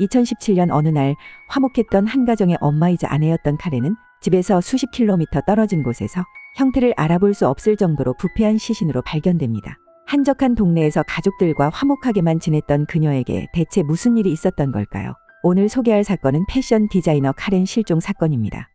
2017년 어느 날 화목했던 한 가정의 엄마이자 아내였던 카렌은 집에서 수십 킬로미터 떨어진 곳에서 형태를 알아볼 수 없을 정도로 부패한 시신으로 발견됩니다. 한적한 동네에서 가족들과 화목하게만 지냈던 그녀에게 대체 무슨 일이 있었던 걸까요? 오늘 소개할 사건은 패션 디자이너 카렌 실종 사건입니다.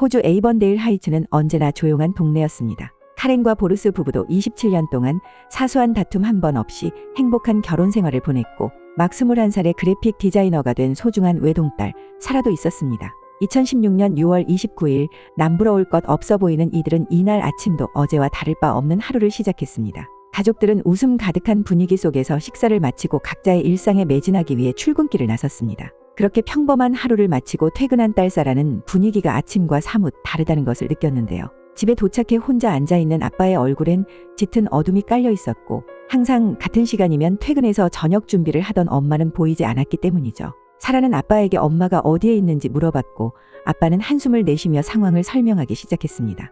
호주 에이번데일 하이츠는 언제나 조용한 동네였습니다. 카렌과 보르스 부부도 27년 동안 사소한 다툼 한 번 없이 행복한 결혼 생활을 보냈고 막 21살의 그래픽 디자이너가 된 소중한 외동딸 사라도 있었습니다. 2016년 6월 29일 남부러울 것 없어 보이는 이들은 이날 아침도 어제와 다를 바 없는 하루를 시작했습니다. 가족들은 웃음 가득한 분위기 속에서 식사를 마치고 각자의 일상에 매진하기 위해 출근길을 나섰습니다. 그렇게 평범한 하루를 마치고 퇴근한 딸 사라는 분위기가 아침과 사뭇 다르다는 것을 느꼈는데요. 집에 도착해 혼자 앉아있는 아빠의 얼굴엔 짙은 어둠이 깔려 있었고 항상 같은 시간이면 퇴근해서 저녁 준비를 하던 엄마는 보이지 않았기 때문이죠. 사라는 아빠에게 엄마가 어디에 있는지 물어봤고 아빠는 한숨을 내쉬며 상황을 설명하기 시작했습니다.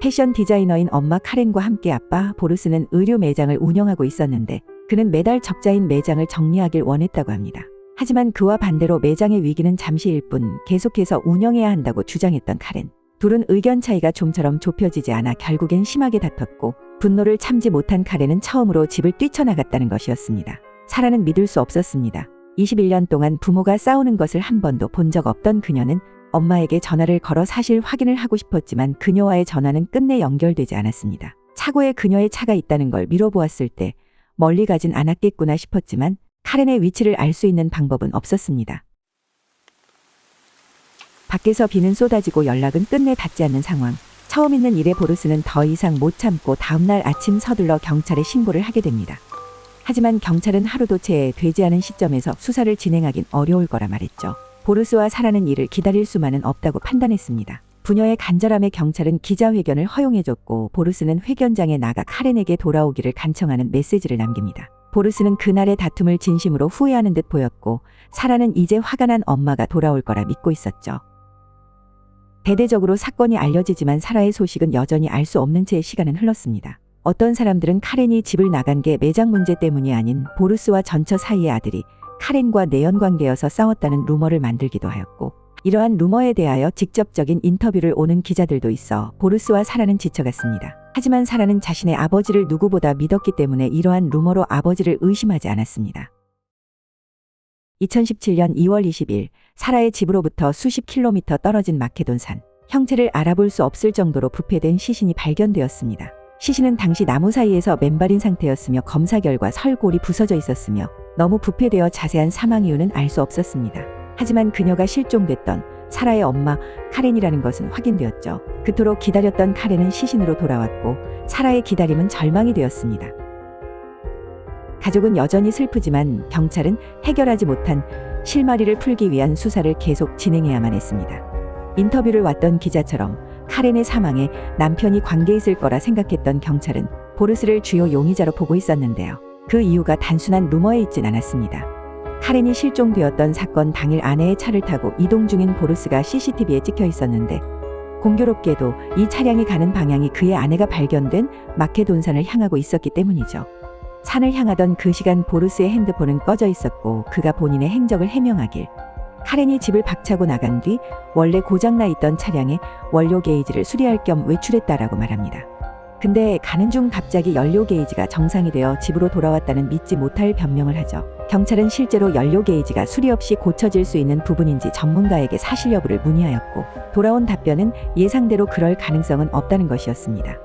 패션 디자이너인 엄마 카렌과 함께 아빠 보르스는 의류 매장을 운영하고 있었는데 그는 매달 적자인 매장을 정리하길 원했다고 합니다. 하지만 그와 반대로 매장의 위기는 잠시일 뿐 계속해서 운영해야 한다고 주장했던 카렌. 둘은 의견 차이가 좀처럼 좁혀지지 않아 결국엔 심하게 다퉜고 분노를 참지 못한 카렌은 처음으로 집을 뛰쳐나갔다는 것이었습니다. 사라는 믿을 수 없었습니다. 21년 동안 부모가 싸우는 것을 한 번도 본 적 없던 그녀는 엄마에게 전화를 걸어 사실 확인을 하고 싶었지만 그녀와의 전화는 끝내 연결되지 않았습니다. 차고에 그녀의 차가 있다는 걸 미뤄보았을 때 멀리 가진 않았겠구나 싶었지만 카렌의 위치를 알 수 있는 방법은 없었습니다. 밖에서 비는 쏟아지고 연락은 끝내 닿지 않는 상황. 처음 있는 일에 보르스는 더 이상 못 참고 다음날 아침 서둘러 경찰에 신고를 하게 됩니다. 하지만 경찰은 하루도 채 되지 않은 시점에서 수사를 진행하긴 어려울 거라 말했죠. 보르스와 사라는 일을 기다릴 수만은 없다고 판단했습니다. 부녀의 간절함에 경찰은 기자회견을 허용해줬고 보르스는 회견장에 나가 카렌에게 돌아오기를 간청하는 메시지를 남깁니다. 보르스는 그날의 다툼을 진심으로 후회하는 듯 보였고 사라는 이제 화가 난 엄마가 돌아올 거라 믿고 있었죠. 대대적으로 사건이 알려지지만 사라의 소식은 여전히 알 수 없는 채 시간은 흘렀습니다. 어떤 사람들은 카렌이 집을 나간 게 매장 문제 때문이 아닌 보르스와 전처 사이의 아들이 카렌과 내연 관계여서 싸웠다는 루머를 만들기도 하였고 이러한 루머에 대하여 직접적인 인터뷰를 오는 기자들도 있어 보르스와 사라는 지쳐갔습니다. 하지만 사라는 자신의 아버지를 누구보다 믿었기 때문에 이러한 루머로 아버지를 의심하지 않았습니다. 2017년 2월 20일 사라의 집으로부터 수십 킬로미터 떨어진 마케돈 산 형체를 알아볼 수 없을 정도로 부패된 시신이 발견되었습니다. 시신은 당시 나무 사이에서 맨발인 상태였으며 검사 결과 설골이 부서져 있었으며 너무 부패되어 자세한 사망 이유는 알 수 없었습니다. 하지만 그녀가 실종됐던 사라의 엄마 카렌이라는 것은 확인되었죠. 그토록 기다렸던 카렌은 시신으로 돌아왔고 사라의 기다림은 절망이 되었습니다. 가족은 여전히 슬프지만 경찰은 해결하지 못한 실마리를 풀기 위한 수사를 계속 진행해야만 했습니다. 인터뷰를 왔던 기자처럼 카렌의 사망에 남편이 관계 있을 거라 생각했던 경찰은 보르스를 주요 용의자로 보고 있었는데요. 그 이유가 단순한 루머에 있진 않았습니다. 카렌이 실종되었던 사건 당일 아내의 차를 타고 이동 중인 보르스가 CCTV에 찍혀 있었는데 공교롭게도 이 차량이 가는 방향이 그의 아내가 발견된 마케돈산을 향하고 있었기 때문이죠. 산을 향하던 그 시간 보르스의 핸드폰은 꺼져 있었고 그가 본인의 행적을 해명하길 카렌이 집을 박차고 나간 뒤 원래 고장나 있던 차량에 원료 게이지를 수리할 겸 외출했다라고 말합니다. 근데 가는 중 갑자기 연료 게이지가 정상이 되어 집으로 돌아왔다는 믿지 못할 변명을 하죠. 경찰은 실제로 연료 게이지가 수리 없이 고쳐질 수 있는 부분인지 전문가에게 사실 여부를 문의하였고 돌아온 답변은 예상대로 그럴 가능성은 없다는 것이었습니다.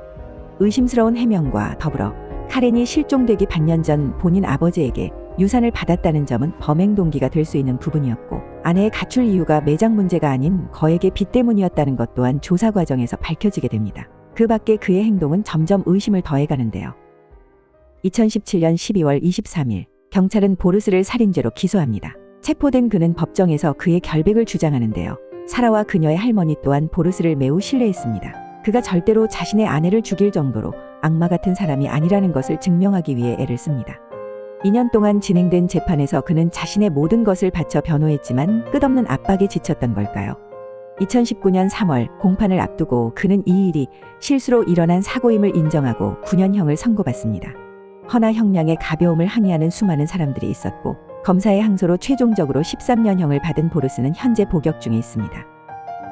의심스러운 해명과 더불어 카렌이 실종되기 반년 전 본인 아버지에게 유산을 받았다는 점은 범행 동기가 될 수 있는 부분이었고 아내의 가출 이유가 매장 문제가 아닌 거액의 빚 때문이었다는 것 또한 조사 과정에서 밝혀지게 됩니다. 그 밖에 그의 행동은 점점 의심을 더해가는데요. 2017년 12월 23일 경찰은 보르스를 살인죄로 기소합니다. 체포된 그는 법정에서 그의 결백을 주장하는데요. 사라와 그녀의 할머니 또한 보르스를 매우 신뢰했습니다. 그가 절대로 자신의 아내를 죽일 정도로 악마 같은 사람이 아니라는 것을 증명하기 위해 애를 씁니다. 2년 동안 진행된 재판에서 그는 자신의 모든 것을 바쳐 변호했지만 끝없는 압박에 지쳤던 걸까요? 2019년 3월 공판을 앞두고 그는 이 일이 실수로 일어난 사고임을 인정하고 9년형을 선고받습니다. 허나 형량의 가벼움을 항의하는 수많은 사람들이 있었고 검사의 항소로 최종적으로 13년형을 받은 보르스는 현재 복역 중에 있습니다.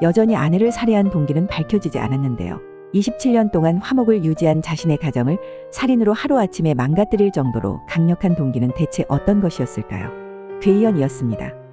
여전히 아내를 살해한 동기는 밝혀지지 않았는데요. 27년 동안 화목을 유지한 자신의 가정을 살인으로 하루아침에 망가뜨릴 정도로 강력한 동기는 대체 어떤 것이었을까요? 괴이연이었습니다.